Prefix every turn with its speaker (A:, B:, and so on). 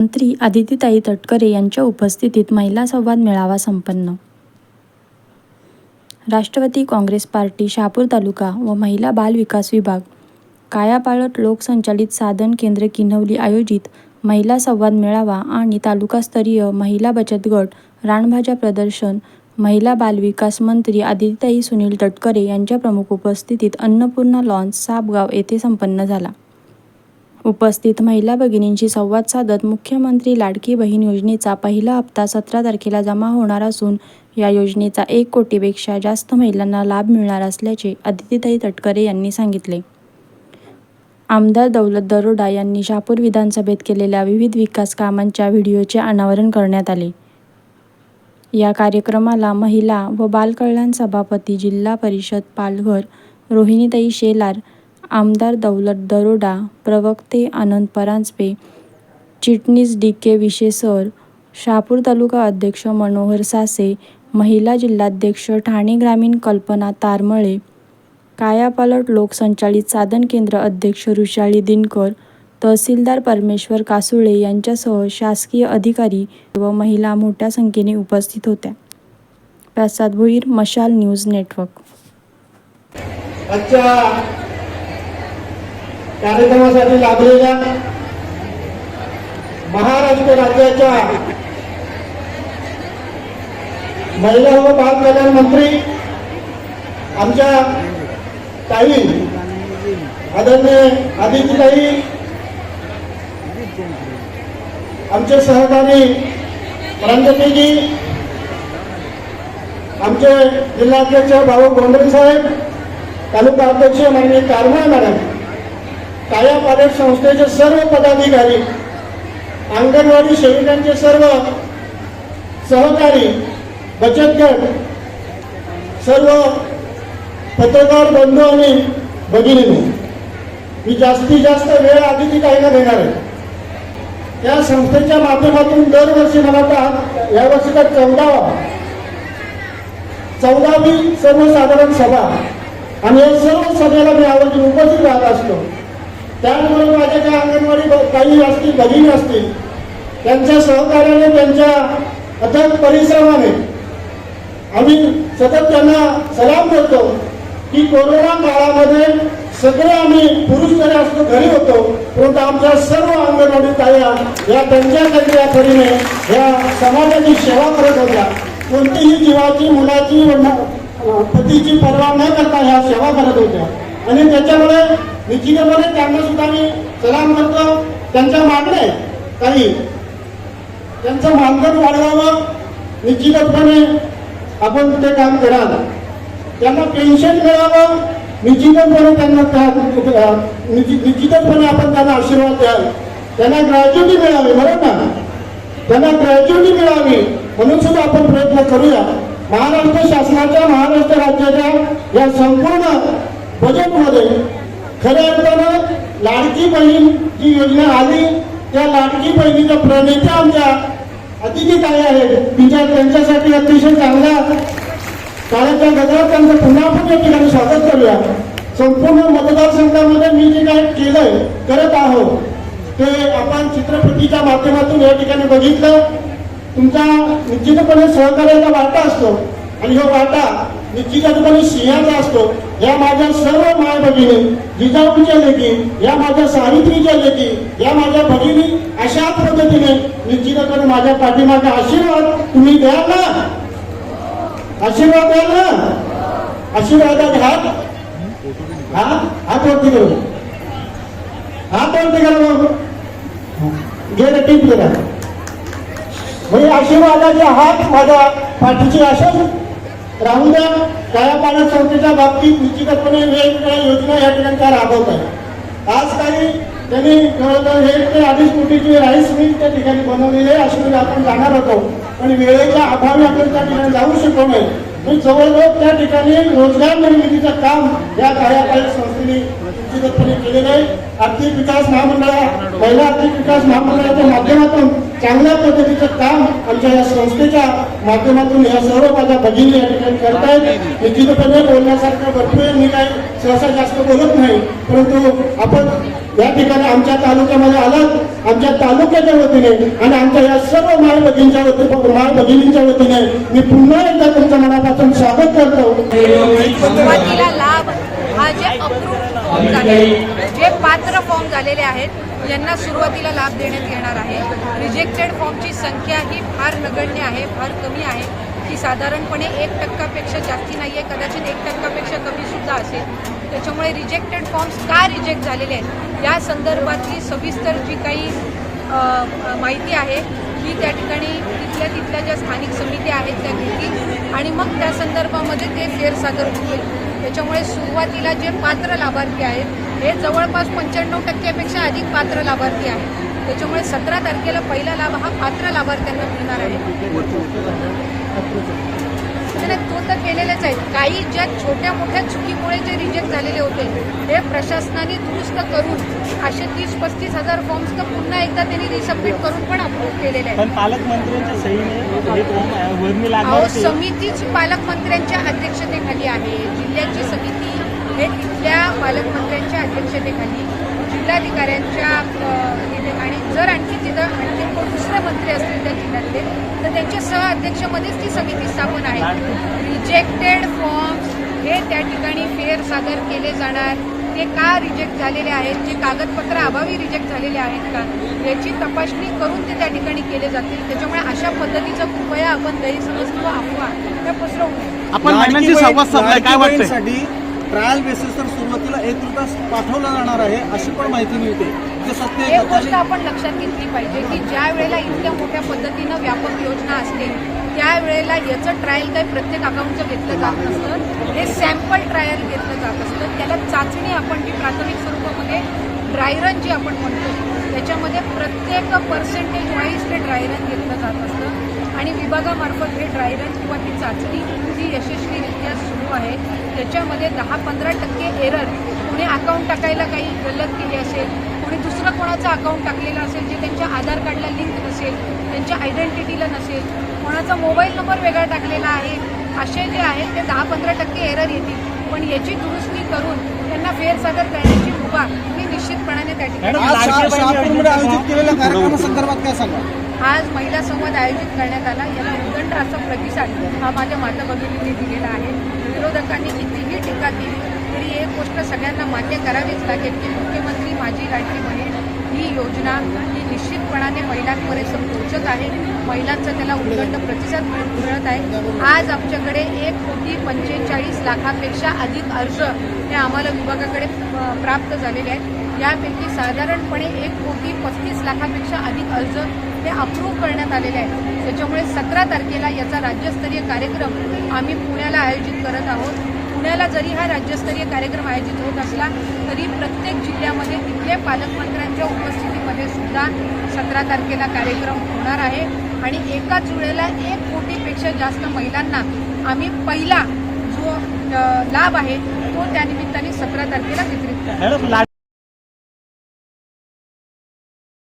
A: मंत्री आदितीताई तटकरे यांच्या उपस्थितीत महिला संवाद मेळावा संपन्न. राष्ट्रवादी काँग्रेस पार्टी शहापूर तालुका व महिला बाल विकास विभाग कायापालट लोकसंचालित साधन केंद्र किनवली आयोजित महिला संवाद मेळावा आणि तालुकास्तरीय महिला बचत गट रानभाज्या प्रदर्शन महिला बालविकास मंत्री आदितीताई सुनील तटकरे यांच्या प्रमुख उपस्थितीत अन्नपूर्णा लॉन्स सापगाव येथे संपन्न झाला. उपस्थित महिला भगिनींशी संवाद साधत मुख्यमंत्री लाडकी बहीण योजनेचा पहिला हप्ता सतरा तारखेला जमा होणार असून या योजनेचा एक कोटीपेक्षा जास्त महिलांना लाभ मिळणार असल्याचे अदितीताई तटकरे यांनी सांगितले. आमदार दौलत दरोडा यांनी शहापूर विधानसभेत केलेल्या विविध विकास कामांच्या व्हिडिओचे अनावरण करण्यात आले. या कार्यक्रमाला महिला व बालकल्याण सभापती जिल्हा परिषद पालघर रोहिणीताई शेलार आमदार दौलत दरोडा प्रवक्ते आनंद परांजपे चिटणीस डी के विशेसर शापूर शहापूर तालुका अध्यक्ष मनोहर सासे महिला जिल्हाध्यक्ष ठाणे ग्रामीण कल्पना तारमळे कायापालट लोकसंचालित साधन केंद्र अध्यक्ष ऋषाली दिनकर तहसीलदार परमेश्वर कासुळे यांच्यासह शासकीय अधिकारी व महिला मोठ्या संख्येने उपस्थित होत्या. प्रसाद भोईर मशाल न्यूज नेटवर्क.
B: कार्यक्रमासाठी लाभलेल्या महाराष्ट्र राज्याच्या महिला व बाल कल्याण मंत्री आमच्या ताई आदरणीय आदितीताई आमचे सहकारी प्रांजपेजी आमचे जिल्हाध्यक्ष भाऊ गोंडरे साहेब तालुका अध्यक्ष माननीय कारवाळ मॅडम काया पालक संस्थेचे सर्व पदाधिकारी अंगणवाडी सेविकांचे सर्व सहकारी बचत गट सर्व पत्रकार बंधू आणि भगिनी मी जास्तीत जास्त वेळ आधी ती काही ना देणार आहे. त्या संस्थेच्या माध्यमातून दरवर्षी मला आता या तर चौदावा चौदावी सर्वसाधारण सभा आणि या सर्व सभेला मी आवर्जून उपस्थित राहत असतो. त्यामुळे माझ्या ज्या अंगणवाडी ब- काही असतील भगिनी असतील त्यांच्या सहकार्याने त्यांच्या अथक परिश्रमाने आम्ही सतत त्यांना सलाम करतो की कोरोना काळामध्ये सगळे आम्ही पुरुष जरी असतो घरी होतो परंतु आमच्या सर्व अंगणवाडी ताया या त्यांच्या त्यांच्या परीने या समाजाची सेवा करत होत्या. कोणतीही जीवाची मुलाची पतीची पर्वा न करता ह्या सेवा करत होत्या. आणि त्याच्यामुळे निश्चितपणे त्यांना सुद्धा मी सलाम करतो. त्यांच्या मागणे काही. त्यांचं मानधन वाढवावं. निश्चितपणे आपण ते काम कराल त्यांना पेन्शन मिळावं. निश्चितपणे त्यांना त्या निश्चितपणे आपण त्यांना आशीर्वाद द्याल. त्यांना ग्रॅज्युटी मिळावी बरोबर ना? त्यांना ग्रॅज्युटी मिळावी म्हणून सुद्धा आपण प्रयत्न करूया. महाराष्ट्र शासनाच्या महाराष्ट्र राज्याच्या या संपूर्ण बजेटमध्ये खऱ्या अर्थानं लाडकी बहीण जी योजना आली त्या लाडकी बहिणीचा प्रणेता आमच्या अतिथी काय आहेत. तिच्या त्यांच्यासाठी अतिशय चांगला काळाच्या गजरात त्यांचं पुन्हा आपण या ठिकाणी स्वागत करूया. संपूर्ण मतदारसंघामध्ये मी जे काय केलंय करत आहोत ते आपण चित्रपटीच्या माध्यमातून या ठिकाणी बघितलं. तुमचा निश्चितपणे सहकार्याचा वाटा असतो. आणि हा वाटा निश्चितपणे सिंहाचा असतो. या माझ्या सर्व माय भगिनी जिजाऊच्या लेखी या माझ्या सावित्रीच्या लेखी या माझ्या भगिनी अशा पद्धतीने निश्चितपणे माझ्या पाठीमागे आशीर्वाद तुम्ही द्याल ना? आशीर्वाद द्याल ना? आशीर्वादात हात हा हात वरती करू. हात वरती करा मग घे टीप गेला म्हणजे आशीर्वादाचे हात माझ्या पाठीची अशाच राहून द्या. काया पाण्या संस्थेच्या बाबतीत निश्चितपणे वेगवेगळ्या योजना या ठिकाणी त्या राबवत आहे. आज काही त्यांनी हे ते अडीच कोटीची राईस मिल त्या ठिकाणी बनवलेली आहे अशी म्हणजे आपण जाणार होतो. पण वेळेच्या अभावी आपण त्या ठिकाणी जाऊ शकलो नाही. पण जवळजवळ त्या ठिकाणी रोजगार निर्मितीचं काम या कार्यपालक संस्थेने निश्चितपणे केलेलं आहे. आर्थिक विकास महामंडळा महिला आर्थिक विकास महामंडळाच्या माध्यमातून चांगल्या पद्धतीचं काम आमच्या या संस्थेच्या माध्यमातून या सर्व माझ्या भगिनी या ठिकाणी करतायत. निश्चितपणे बोलण्यासारखं भरपूर मी काही सहसा जास्त बोलत नाही परंतु आपण या ठिकाणी आमच्या तालुक्यामध्ये आलात. आमच्या तालुक्याच्या वतीने आणि आमच्या या सर्व माळ भगिनीच्या वतीने माळ भगिनींच्या वतीने मी पुन्हा एकदा तुमच्या मनापासून स्वागत करतो.
C: लाभ हा जे झाले जे पात्र फॉर्म झालेले आहेत यांना सुरुवातीला लाभ देण्यात येणार आहे. रिजेक्टेड फॉर्मची संख्या ही फार नगण्य आहे फार कमी आहे. ती साधारणपणे एक टक्कापेक्षा जास्ती नाही आहे. कदाचित एक टक्कापेक्षा कमी सुद्धा असेल. त्याच्यामुळे रिजेक्टेड फॉर्म्स का रिजेक्ट झालेले आहेत? या संदर्भातली सविस्तर जी काही माहिती आहे ही त्या ठिकाणी तिथल्या तिथल्या ज्या स्थानिक समित्या आहेत त्या घेतील आणि मग त्या संदर्भामध्ये ते फेरसादर होईल त्याच्यामुळे सुरुवातीला जे पात्र लाभार्थी आहेत हे जवळपास पंच्याण्णव टक्क्यापेक्षा अधिक पात्र लाभार्थी आहेत. त्याच्यामुळे सतरा तारखेला पहिला लाभ हा पात्र लाभार्थ्यांना मिळणार आहे. नाही, तो तर केलेलेच आहेत काही ज्या छोट्या मोठ्या चुकीमुळे जे रिजेक्ट झालेले होते ते प्रशासनाने दुरुस्त करून असे तीस पस्तीस हजार फॉर्म्स तर पुन्हा एकदा त्यांनी रिसबमिट करून पण अप्रूव्ह केलेले आहेत.
D: पण पालकमंत्र्यांच्या सहीने हे
C: समितीच पालकमंत्र्यांच्या अध्यक्षतेखाली आहे. जिल्ह्याची समिती हे तिथल्या पालकमंत्र्यांच्या अध्यक्षतेखाली. जिल्हाधिकाऱ्यांच्या आणि जर आणखी तिथं आणखी कोण दुसरे मंत्री असतील त्या जिल्ह्यातले तर त्यांच्या सह अध्यक्षमध्येच ती समिती स्थापन आहे. रिजेक्टेड फॉर्म्स हे त्या ठिकाणी फेर सादर केले जाणार. ते का रिजेक्ट झालेले आहेत? जे कागदपत्र अभावी रिजेक्ट झालेले आहेत का? याची तपासणी करून ते त्या ठिकाणी केले जातील. त्याच्यामुळे अशा पद्धतीचा कृपया आपण गैरसमज किंवा अफवा त्या पसरवू नये.
E: आपण
F: ट्रायल बेसिसवर सुरुवातीला एक रुपया पाठवला जाणार आहे अशी पण माहिती मिळते. जे सत्य आहे
C: एक? गोष्ट आपण लक्षात घेतली पाहिजे की ज्या वेळेला इतक्या मोठ्या पद्धतीनं व्यापक योजना असते त्यावेळेला याचं ट्रायल काही प्रत्येक अकाउंटचं घेतलं जात नसतं. हे सॅम्पल ट्रायल घेतलं जात असतं. त्याला चाचणी आपण जी प्राथमिक स्वरूपामध्ये ड्रायरन जी आपण म्हणतो त्याच्यामध्ये प्रत्येक पर्सेंटेज वाईज ते ड्रायरन घेतलं जात असतं. आणि विभागामार्फत हे ड्रायरन किंवा ती चाचणी जी यशस्वीरित्या सुरू आहे. त्याच्यामध्ये दहा पंधरा टक्के एरर कोणी अकाउंट टाकायला काही गल्लत केली असेल कोणी दुसरं कोणाचं अकाउंट टाकलेलं असेल जे त्यांच्या आधार कार्डला लिंक नसेल त्यांच्या आयडेंटिटीला नसेल कोणाचा मोबाईल नंबर वेगळा टाकलेला आहे असे जे आहेत ते दहा पंधरा टक्के एरर येतील. पण याची दुरुस्ती करून त्यांना फेरसादर करण्याची मुभा ही निश्चितपणाने त्या ठिकाणी
F: आयोजित केलेल्या कार्यक्रमासंदर्भात काय सांगा
C: आज महिला संवाद आयोजित करण्यात आला. याला उदंड असा प्रतिसाद हा माझ्या माता भगिनींनी दिलेला आहे. विरोधकांनी कितीही टीका केली तरी एक गोष्ट सगळ्यांना मान्य करावीच लागेल की मुख्यमंत्री माझी लाडकी बहीण ही योजना ही निश्चितपणाने महिलांपर्यंत पोहोचत आहे. महिलांचा त्याला उदंड प्रतिसाद मिळ- मिळत आहे. आज आमच्याकडे एक कोटी पंचेचाळीस लाखापेक्षा अधिक अर्ज हे आम्हाला विभागाकडे प्राप्त झालेले आहेत. यापैकी साधारणपणे एक कोटी पस्तीस लाखापेक्षा अधिक अर्ज हे अप्रूव्ह करण्यात आलेले आहेत. त्याच्यामुळे सतरा तारखेला याचा राज्यस्तरीय कार्यक्रम आम्ही पुण्याला आयोजित करत आहोत. पुण्याला जरी हा राज्यस्तरीय कार्यक्रम आयोजित होत असला तरी प्रत्येक जिल्ह्यामध्ये तिथल्या पालकमंत्र्यांच्या उपस्थितीमध्ये सुद्धा सतरा तारखेला कार्यक्रम होणार आहे. आणि एकाच वेळेला एक कोटीपेक्षा जास्त महिलांना आम्ही पहिला जो लाभ आहे तो त्यानिमित्ताने सतरा तारखेला वितरित
D: करतो